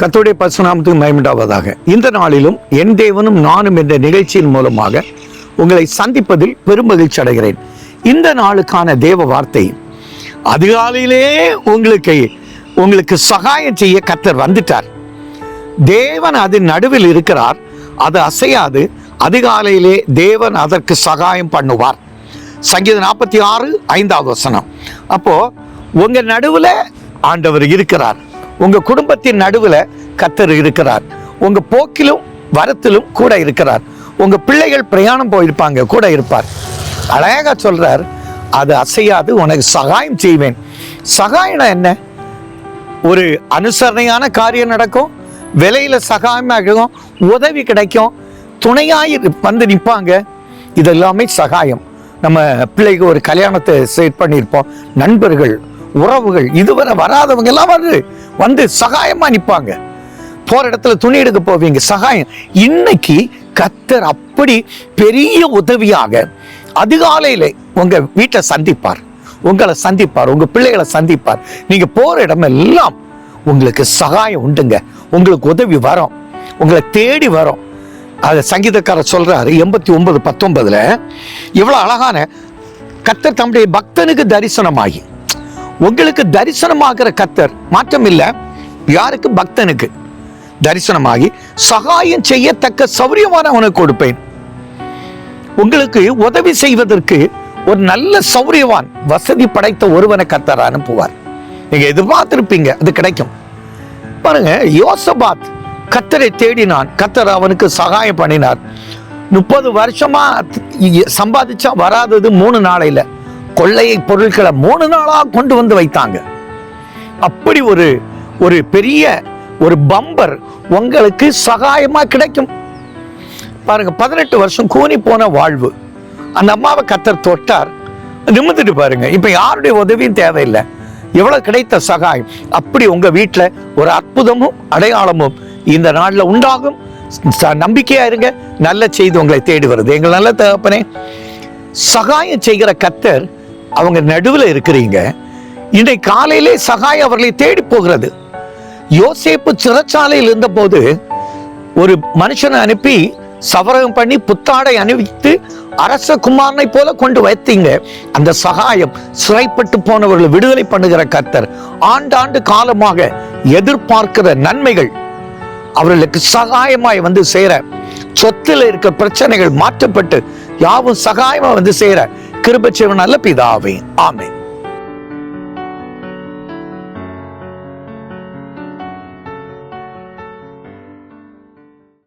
கத்தோடைய பசுநாமத்துக்கு மயமுண்டாவதாக இந்த நாளிலும் என் தேவனும் நானும் என்ற நிகழ்ச்சியின் மூலமாக உங்களை சந்திப்பதில் பெரும் மகிழ்ச்சி அடைகிறேன். இந்த நாளுக்கான தேவ வார்த்தை அதிகாலையிலே உங்களுக்கு உங்களுக்கு சகாயம் செய்ய கத்தர் வந்துட்டார். தேவன் அதன் நடுவில் இருக்கிறார் அது அசையாது. அதிகாலையிலே தேவன் அதற்கு சகாயம் பண்ணுவார். சங்கீதம் நாற்பத்தி ஆறு ஐந்தாவது வசனம். அப்போ உங்க நடுவில் ஆண்டவர் இருக்கிறார். உங்க குடும்பத்தின் நடுவில் கத்தர் இருக்கிறார். உங்க போக்கிலும் வரத்திலும் கூட இருக்கிறார். உங்க பிள்ளைகள் பிரயாணம் போயிருப்பாங்க கூட இருப்பார். அழகா சொல்றார் அது அசையாது உனக்கு சகாயம் செய்வேன். சகாயம்னா என்ன? ஒரு அனுசரணையான காரியம் நடக்கும் விலையில சகாயமாக இருக்கும் உதவி கிடைக்கும் துணையாய் வந்து நிற்பாங்க. இதெல்லாமே சகாயம். நம்ம பிள்ளைக்கு ஒரு கல்யாணத்தை செட் பண்ணியிருப்போம். நண்பர்கள் உறவுகள் இதுவரை வராதவங்க எல்லாம் வந்து வந்து சகாயமா நிற்பாங்க போற இடத்துல துணி எடுக்க போவீங்க சகாயம். இன்னைக்கு கத்தர் அப்படி பெரிய உதவியாக அதிகாலையில உங்க வீட்டை சந்திப்பார். உங்களை சந்திப்பார் உங்க பிள்ளைகளை சந்திப்பார். நீங்க போற இடமெல்லாம் உங்களுக்கு சகாயம் உண்டுங்க. உங்களுக்கு உதவி வரும். உங்களை தேடி வரும். அது சங்கீதக்காரர் சொல்றாரு எண்பத்தி ஒன்பது பத்தொன்பதுல இவ்வளவு அழகான கத்தர் தம்முடைய பக்தனுக்கு தரிசனமாகி உங்களுக்கு தரிசனமாகிற கத்தர் மாற்றம் இல்லை யாருக்கு? பக்தனுக்கு. தரிசனமாகி சகாயம் செய்யத்தக்க சௌரியமான உனக்கு கொடுப்பேன். உங்களுக்கு உதவி செய்வதற்கு ஒரு நல்ல சௌரியவான் வசதி படைத்த ஒருவனை கத்தர் அனுப்புவார் நீங்க எதிர்பார்த்திருப்பீங்க அது கிடைக்கும். பாருங்க யோசபாத் கத்தரை தேடினான். கத்தர் அவனுக்கு சகாயம் பண்ணினார். முப்பது வருஷமா சம்பாதிச்சா வராதது மூணு நாளையில. கொள்ளையை பொருட்களை மூணு நாளாக கொண்டு வந்து வைத்தாங்க. அப்படி ஒரு ஒரு பெரிய ஒரு பம்பர் உங்களுக்கு சகாயமாக கிடைக்கும். பாருங்க பதினெட்டு வருஷம் கூனி போன வாழ்வு. அந்த அம்மாவை கத்தர் தொட்டார். நிமிந்துட்டு பாருங்க இப்போ யாருடைய உதவியும் தேவையில்லை. எவ்வளோ கிடைத்த சகாயம். அப்படி உங்கள் வீட்டில் ஒரு அற்புதமும் அடையாளமும் இந்த நாளில் உண்டாகும். ச- இருங்க. நல்ல செய்தி உங்களை தேடி வருது. எங்கள் நல்ல தகப்பனே. சகாயம் செய்கிற கத்தர் அவங்க நடுவுல இருக்கிறீங்க. இன்றைக்கு காலையிலே சகாயம் அவர்களை தேடி போகிறது. யோசேப்பு சிறைச்சாலையில் இருந்தபோது ஒரு மனுஷனை அனுப்பி சவரகம் பண்ணி புத்தாடை அணிவித்து அரச குமாரனை போல கொண்டு வைத்தீங்க. அந்த சகாயம் சிறைப்பட்டு போனவர்களை விடுதலை பண்ணுகிற கர்த்தர். ஆண்டாண்டு காலமாக எதிர்பார்க்கிற நன்மைகள் அவர்களுக்கு சகாயமாய் வந்து சேர. சொத்துல இருக்க பிரச்சனைகள் மாற்றப்பட்டு யாவும் சகாயமா வந்து சேர. கிருபச்சேவன் நல்ல பிதாவே. ஆமென்.